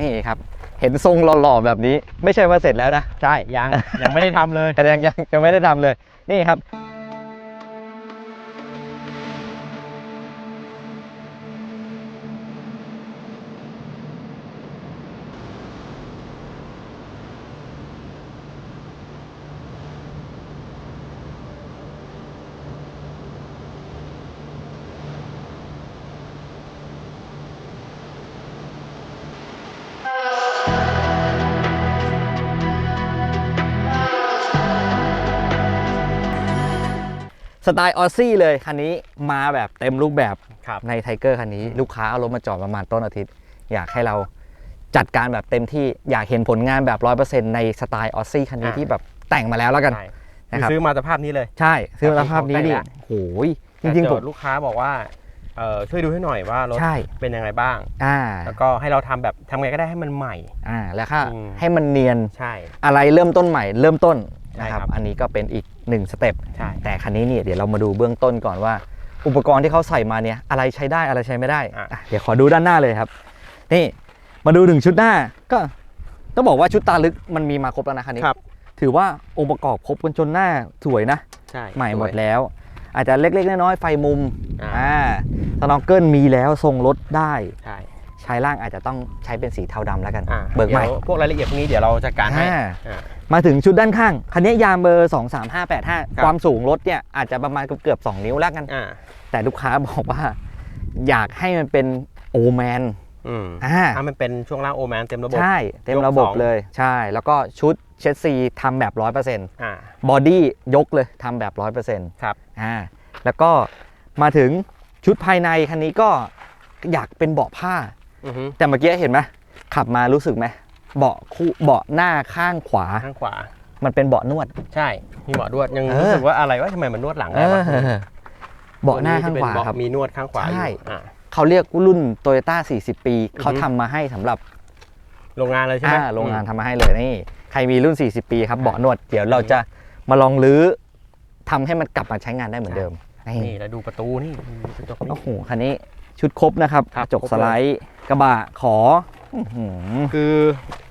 นี่ครับ เห็นทรงหล่อๆแบบนี้ ไม่ใช่ว่าเสร็จแล้วนะ ใช่ยังยังไม่ได้ทำเลย แต่ยังยังยังไม่ได้ทำเลย นี่ครับ สไตล์ออซซี่เลยคันนี้มาแบบเต็มรูปแบบครับในไทเกอร์คันนี้ ลูกค้าเอารถมาจอดประมาณต้นอาทิตย์ อยากให้เราจัดการแบบเต็มที่อยากเห็นผลงานแบบ100%ในสไตล์ออซซี่คันนี้อะที่แบบแต่งมาแล้วแล้วกันใช่นะครับซื้อมาสภาพนี้เลย ใช่ ซื้อสภาพนี้นี่แต่งแล้วโอ้ยจริงๆแต่ผโจมทย์ลูกค้าบอกว่าเออช่วยดูให้หน่อยว่ารถใช่เป็นยังไงบ้างอ่าแล้วก็ให้เราทำแบบทำไงก็ได้ให้มันใหม่อ่าแล้วก็อืมให้มันเนียนใช่ อะไรเริ่มต้นใหม่ เริ่มต้นใช่ นะคครัรับบอันนี้ก็เป็นอีกหนึ่งสเต็ปใช่แต่คันนี้เนี่ยเดี๋ยวเรามาดูเบื้องต้นก่อนว่า อุปกรณ์ที่เขาใส่มาเนี่ยอะไรใช้ได้อะไรใช้ไม่ได้อะอะเดี๋ยวขอดูด้านหน้าเลยครับ นี่มาดูถึงชุดหน้าก็ต้องบอกว่าชุดตาลึกมันมีมาครบแล้วนะคันนี้ครับถือว่าองค์ประกอบครบกันจนหน้าสวยนะใช่ใหม่หมดสวยแล้ว อาจจะเล็กๆน้อยๆไฟมุมอ่าอ่าสโนว์เกิลมีแล้วทรงรถได้ใช่ ชายล่างอาจจะต้องใช้เป็นสีเทาดำแล้วกัน อะเบิกใหม่ ดี๋ยวพวกรายละเอียดพวกนี้เดี๋ยวเราจัดการให้อ่า อ่ามาถึงชุดด้านข้าง คันนี้ยางเบอร์ครับ23585 ความสูงรถเนี่ยอาจจะประมาณเกือบๆ2นิ้วแล้วกัน อ่าแต่ลูกค้าบอกว่า อยากให้มันเป็นโอแมนอืมอ่าอะมันเป็นช่วงล่างโอแมนเต็มระบบ ใช่ เต็มยกระบบสอง เลย ใช่ แล้วก็ชุดเชสซีทำแบบ 100%อ่า บอดี้ยกเลยทำแบบ 100%ครับ อ่าแล้วก็มาถึงชุดภายในคันนี้ก็อยากเป็นเบาะผ้า อือฮึแต่เมื่อกี้เห็นไหมขับมารู้สึกไหมเบาะคู่เบาะหน้าข้างขวา ข้างขวา มันเป็นเบาะนวด ใช่ มีหมอดวดยังเออรู้สึกว่าอะไรว่าทำไมมันนวดหลังเอได้วะอเบาะหน้าข้างขวาตัวนี้จะเป็นเบะครับ มีนวดข้างขวาอยู่ใช่ อะเขาเรียกรุ่น Toyota 40 ปีอือฮึเขาทำมาให้สำหรับโรงงานเลยใช่ไหม อ่าโรงงานทำมาให้เลยนี่ ใครมีรุ่น 40 ปีครับเบาะนวด เดี๋ยวเราจะมาลองรื้อทำให้มันกลับมาใช้งานได้เหมือนเดิมนี่นี่แล้วดูประตูนี่กระจกนี่ โอ้โหคันนี้ชุดครบนะครับครับกระจกครบเลย สไลด์ กระบะขออื้อหือคือ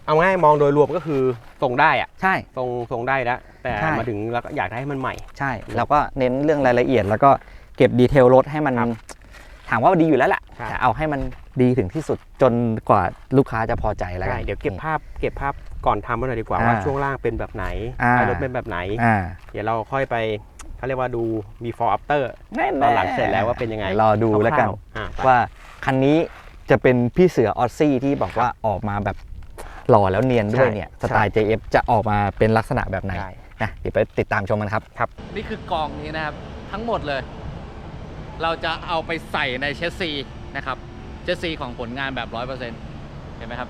เอาง่ายมองโดยรวมก็คือทรงได้อะใช่ ทรงทรงได้แล้วแต่ใช่ มาถึงแล้วก็อยากได้ให้มันใหม่ ใช่แล้วก็เน้นเรื่องรายละเอียด แล้วก็เก็บดีเทลรถให้มันครับถามว่าดีอยู่แล้วแหละครับ แต่เอาให้มันดีถึงที่สุดจนกว่าลูกค้าจะพอใจแล้วกัใช่นเดี๋ยวเก็บภาพเก็บภาพก่อนทำไว้หน่อยดีกว่าอ่าว่าช่วงล่างเป็นแบบไหนอ่า ท้ายรถเป็นแบบไหน อ่าเดี๋ยวเราค่อยไปเขาเรียกว่าดู before after แน่ตอนหลังเสร็จแล้วว่าเป็นยังไงรอดูแล้วกัน คร่าวๆอะไปว่าคันนี้ จะเป็นพี่เสือออซซี่ที่บอกว่าออกมาแบบหล่อแล้วเนียนด้วยใช่เนี่ยสไตล์ JF จะออกมาเป็นลักษณะแบบไหนได้นะเดี๋ยวไปติดตามชมกันครับ นี่คือกองนี้นะครับทั้งหมดเลย เราจะเอาไปใส่ในเชสซีนะครับเชสซีของผลงานแบบ 100%เห็นไหมครับ